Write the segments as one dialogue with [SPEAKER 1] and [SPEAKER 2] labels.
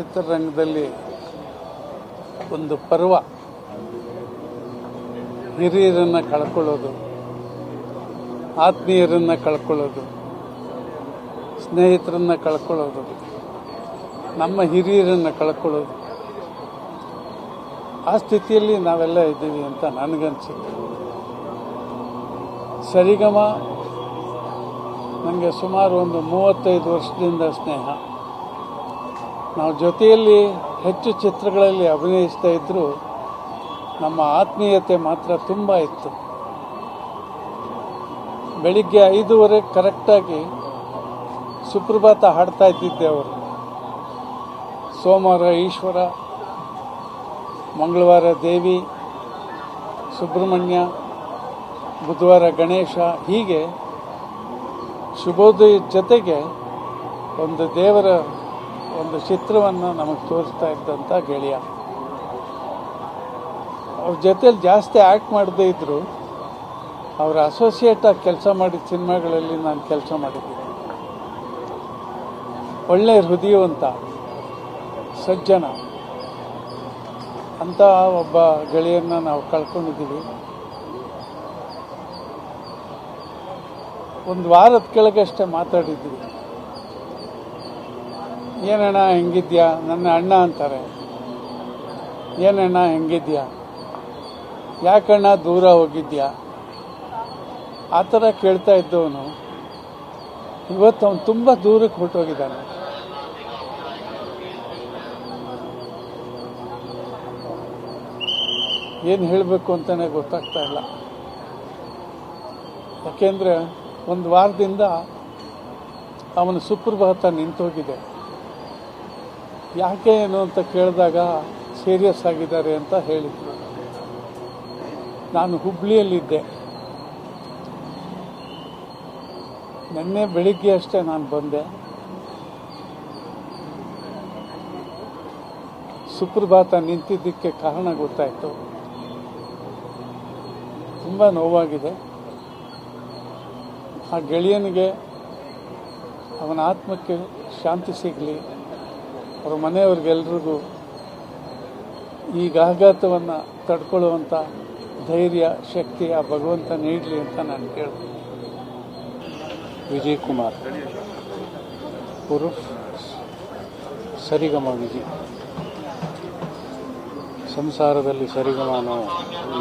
[SPEAKER 1] ಚಿತ್ರರಂಗದಲ್ಲಿ ಒಂದು ಪರ್ವ. ಹಿರಿಯರನ್ನು ಕಳ್ಕೊಳ್ಳೋದು, ಆತ್ಮೀಯರನ್ನು ಕಳ್ಕೊಳ್ಳೋದು, ಸ್ನೇಹಿತರನ್ನು ಕಳ್ಕೊಳ್ಳೋದು, ನಮ್ಮ ಹಿರಿಯರನ್ನು ಕಳ್ಕೊಳ್ಳೋದು. ಆ ಸ್ಥಿತಿಯಲ್ಲಿ ನಾವೆಲ್ಲ ಇದ್ದೀವಿ ಅಂತ ನನಗನ್ಸುತ್ತೆ. ಸರಿಗಮ ನನಗೆ ಸುಮಾರು ಒಂದು ಮೂವತ್ತೈದು ವರ್ಷದಿಂದ ಸ್ನೇಹ. ನಾವು ಜೊತೆಯಲ್ಲಿ ಹೆಚ್ಚು ಚಿತ್ರಗಳಲ್ಲಿ ಅಭಿನಯಿಸ್ತಾ ಇದ್ದರೂ ನಮ್ಮ ಆತ್ಮೀಯತೆ ಮಾತ್ರ ತುಂಬ ಇತ್ತು. ಬೆಳಿಗ್ಗೆ ಐದೂವರೆ ಕರೆಕ್ಟಾಗಿ ಸುಪ್ರಭಾತ ಹಾಡ್ತಾ ಇದ್ದಿದ್ದೆ ಅವರು. ಸೋಮವಾರ ಈಶ್ವರ, ಮಂಗಳವಾರ ದೇವಿ, ಸುಬ್ರಹ್ಮಣ್ಯ, ಬುಧವಾರ ಗಣೇಶ, ಹೀಗೆ ಶುಭೋದಯ ಜೊತೆಗೆ ಒಂದು ದೇವರ ಒಂದು ಚಿತ್ರವನ್ನು ನಮಗೆ ತೋರಿಸ್ತಾ ಇದ್ದಂಥ ಗೆಳೆಯ. ಅವ್ರ ಜೊತೆಲಿ ಜಾಸ್ತಿ ಆ್ಯಕ್ಟ್ ಮಾಡದೇ ಇದ್ದರು ಅವರ ಅಸೋಸಿಯೇಟ್ ಆಗಿ ಕೆಲಸ ಮಾಡಿದ ಸಿನಿಮಾಗಳಲ್ಲಿ ನಾನು ಕೆಲಸ ಮಾಡಿದ್ದೀನಿ. ಒಳ್ಳೆ ಹೃದಯವಂತ, ಸಜ್ಜನ ಅಂತ ಒಬ್ಬ ಗೆಳೆಯನ್ನು ನಾವು ಕಳ್ಕೊಂಡಿದ್ದೀವಿ ಒಂದು ವಾರದ ಕೆಳಗಷ್ಟೇ ಮಾತಾಡಿದ್ವಿ. ಏನಣ್ಣ ಹೆಂಗಿದ್ಯಾ? ನನ್ನ ಅಣ್ಣ ಅಂತಾರೆ. ಏನಣ್ಣ ಹೆಂಗಿದ್ಯಾ? ಯಾಕಣ್ಣ ದೂರ ಹೋಗಿದ್ಯಾ? ಆ ಥರ ಕೇಳ್ತಾ ಇದ್ದವನು. ಇವತ್ತು ಅವನು ತುಂಬ ದೂರಕ್ಕೆ ಹೊರಟೋಗಿದ್ದಾನೆ. ಏನು ಹೇಳಬೇಕು ಅಂತಲೇ ಗೊತ್ತಾಗ್ತಾ ಇಲ್ಲ. ಯಾಕೆಂದರೆ ಒಂದು ವಾರದಿಂದ ಅವನ ಸುಪ್ರಭಾತ ನಿಂತೋಗಿದೆ. ಯಾಕೆ ಏನು ಅಂತ ಕೇಳಿದಾಗ ಸೀರಿಯಸ್ ಆಗಿದ್ದಾರೆ ಅಂತ ಹೇಳಿದ್ರು. ನಾನು ಹುಬ್ಳಿಯಲ್ಲಿದ್ದೆ. ನಿನ್ನೆ ಬೆಳಿಗ್ಗೆ ಅಷ್ಟೇ ನಾನು ಬಂದೆ. ಸುಪ್ರಭಾತ ನಿಂತಿದ್ದಕ್ಕೆ ಕಾರಣ ಗೊತ್ತಾಯಿತು. ತುಂಬ ನೋವಾಗಿದೆ. ಆ ಗೆಳೆಯನಿಗೆ ಅವನ ಆತ್ಮಕ್ಕೆ ಶಾಂತಿ ಸಿಗಲಿ. ಅವ್ರ ಮನೆಯವ್ರಿಗೆಲ್ರಿಗೂ ಈ ಆಘಾತವನ್ನು ತಡ್ಕೊಳ್ಳುವಂಥ ಧೈರ್ಯ, ಶಕ್ತಿ ಆ ಭಗವಂತ ನೀಡಲಿ ಅಂತ ನಾನು ಕೇಳ್ತೀನಿ. ವಿಜಯ್ ಕುಮಾರ್ ಪುರುಷ್, ಸರಿಗಮ ವಿಜಯ್. ಸಂಸಾರದಲ್ಲಿ ಸರಿಗಮ ಅನ್ನೋ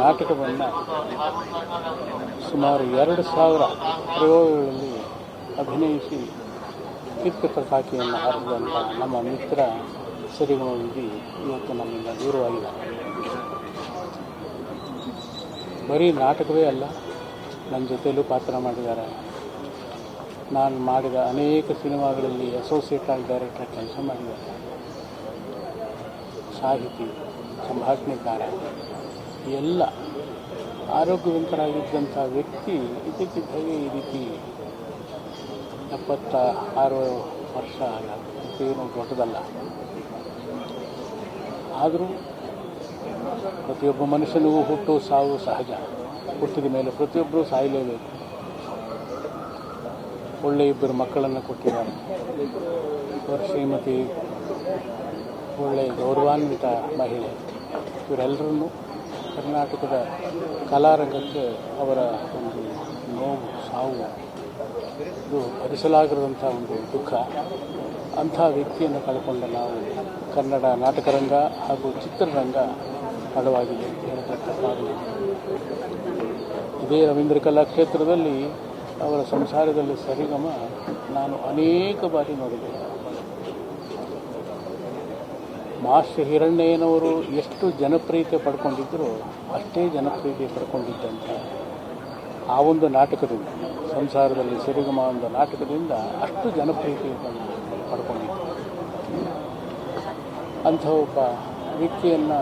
[SPEAKER 1] ನಾಟಕವನ್ನು ಸುಮಾರು ಎರಡು ಸಾವಿರ ಪ್ರಯೋಗಗಳಲ್ಲಿ ಅಭಿನಯಿಸಿ ಕೀರ್ತಿ ಸಾಕಿಯನ್ನು ಹಾರಿದಂಥ ನಮ್ಮ ಮಿತ್ರ ಸರಿಗಮ ವಿಧಿ ಇವತ್ತು ನಮ್ಮಿಂದ ದೂರವಾಗಿದ್ದಾರೆ ಬರೀ ನಾಟಕವೇ ಅಲ್ಲ ನನ್ನ ಜೊತೆಯಲ್ಲೂ ಪಾತ್ರ ಮಾಡಿದ್ದಾರೆ. ನಾನು ಮಾಡಿದ ಅನೇಕ ಸಿನಿಮಾಗಳಲ್ಲಿ ಅಸೋಸಿಯೇಟ್ ಆಗಿ ಡೈರೆಕ್ಟರ್ ಕೆಲಸ ಮಾಡಿದ್ದಾರೆ. ಸಾಹಿತಿ, ಸಂಭಾಷಣೆಕಾರ, ಎಲ್ಲ ಆರೋಗ್ಯವಂತರಾಗಿದ್ದಂಥ ವ್ಯಕ್ತಿ ಇದಕ್ಕಿದ್ದಾಗೆ ಈ ರೀತಿ ಎಪ್ಪತ್ತ ಆರು ವರ್ಷ ಏನು ದೊಡ್ಡದಲ್ಲ. ಆದರೂ ಪ್ರತಿಯೊಬ್ಬ ಮನುಷ್ಯನಿಗೂ ಹುಟ್ಟು, ಸಾವು ಸಹಜ. ಹುಟ್ಟಿದ ಮೇಲೆ ಪ್ರತಿಯೊಬ್ಬರೂ ಸಾಯಲೇಬೇಕು. ಒಳ್ಳೆ ಇಬ್ಬರು ಮಕ್ಕಳನ್ನು ಕೊಟ್ಟಿದ್ದಾರೆ. ಅವರ ಶ್ರೀಮತಿ, ಒಳ್ಳೆ ಗೌರವಾನ್ವಿತ ಮಹಿಳೆ. ಇವರೆಲ್ಲರನ್ನು ಕರ್ನಾಟಕದ ಕಲಾರಂಗಕ್ಕೆ ಅವರ ಒಂದು ನೋವು, ಸಾವು ಇದು ಒಂದು ದುಃಖ. ಅಂಥ ವ್ಯಕ್ತಿಯನ್ನು ಕಳ್ಕೊಂಡ ನಾವು ಕನ್ನಡ ನಾಟಕರಂಗ ಹಾಗೂ ಚಿತ್ರರಂಗ ತಪ್ಪಾಗಲಿಲ್ಲ ಇದೇ ರವೀಂದ್ರ ಕಲಾಕ್ಷೇತ್ರದಲ್ಲಿ ಅವರ ಸಂಸಾರದಲ್ಲಿ ಸರಿಗಮ ನಾನು ಅನೇಕ ಬಾರಿ ನೋಡಿದೆ. ಮಾಸ್ಟರ್ ಹಿರಣ್ಣಯ್ಯನವರು ಎಷ್ಟು ಜನಪ್ರಿಯತೆ ಪಡ್ಕೊಂಡಿದ್ದರೂ ಅಷ್ಟೇ ಜನಪ್ರಿಯತೆ ಪಡ್ಕೊಂಡಿದ್ದಂಥ ಆ ಒಂದು ನಾಟಕದಿಂದ, ಸಂಸಾರದಲ್ಲಿ ಸಿರುಗಮ ಒಂದು ನಾಟಕದಿಂದ ಅಷ್ಟು ಜನಪ್ರಿಯತೆಯನ್ನು ಪಡ್ಕೊಂಡಿದ್ದೆ ಅಂಥ ಒಬ್ಬ ವ್ಯಕ್ತಿಯನ್ನು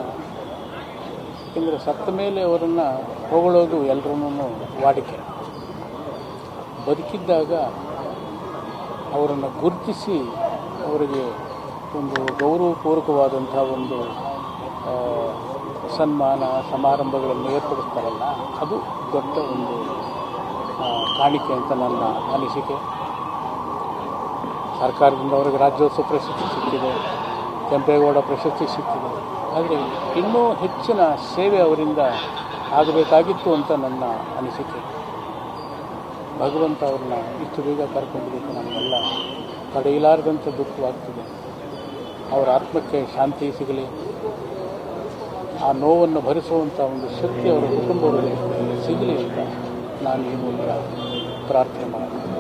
[SPEAKER 1] ಏಕೆಂದರೆ ಸತ್ತ ಮೇಲೆ ಅವರನ್ನು ಹೊಗಳೋದು ಎಲ್ಲರೂ ವಾಡಿಕೆ. ಬದುಕಿದ್ದಾಗ ಅವರನ್ನು ಗುರುತಿಸಿ ಅವರಿಗೆ ಒಂದು ಗೌರವಪೂರ್ವಕವಾದಂಥ ಒಂದು ಸನ್ಮಾನ ಸಮಾರಂಭಗಳನ್ನು ಏರ್ಪಡಿಸ್ತಾರಲ್ಲ, ಅದು ದೊಡ್ಡ ಒಂದು ಕಾಣಿಕೆ ಅಂತ ನನ್ನ ಅನಿಸಿಕೆ. ಸರ್ಕಾರದಿಂದ ಅವರಿಗೆ ರಾಜ್ಯೋತ್ಸವ ಪ್ರಶಸ್ತಿ ಸಿಕ್ಕಿದೆ, ಕೆಂಪೇಗೌಡ ಪ್ರಶಸ್ತಿ ಸಿಕ್ಕಿದೆ. ಆದರೆ ಇನ್ನೂ ಹೆಚ್ಚಿನ ಸೇವೆ ಅವರಿಂದ ಆಗಬೇಕಾಗಿತ್ತು ಅಂತ ನನ್ನ ಅನಿಸಿಕೆ. ಭಗವಂತ ಅವ್ರನ್ನ ಇಷ್ಟು ಬೇಗ ಕರ್ಕೊಂಡಿದ್ದಕ್ಕೆ ನಮಗೆಲ್ಲ ತಡೆಯಲಾರದಂಥ ದುಃಖವಾಗ್ತಿದೆ. ಅವರ ಆತ್ಮಕ್ಕೆ ಶಾಂತಿ ಸಿಗಲಿ. ಆ ನೋವನ್ನು ಭರಿಸುವಂಥ ಒಂದು ಶಕ್ತಿ ಅವರ ಕುಟುಂಬದಲ್ಲಿ ಸಿಗಲಿ ಅಂತ ನಾನು ಈ ಮೂಲಕ ಪ್ರಾರ್ಥನೆ ಮಾಡ್ತೀನಿ.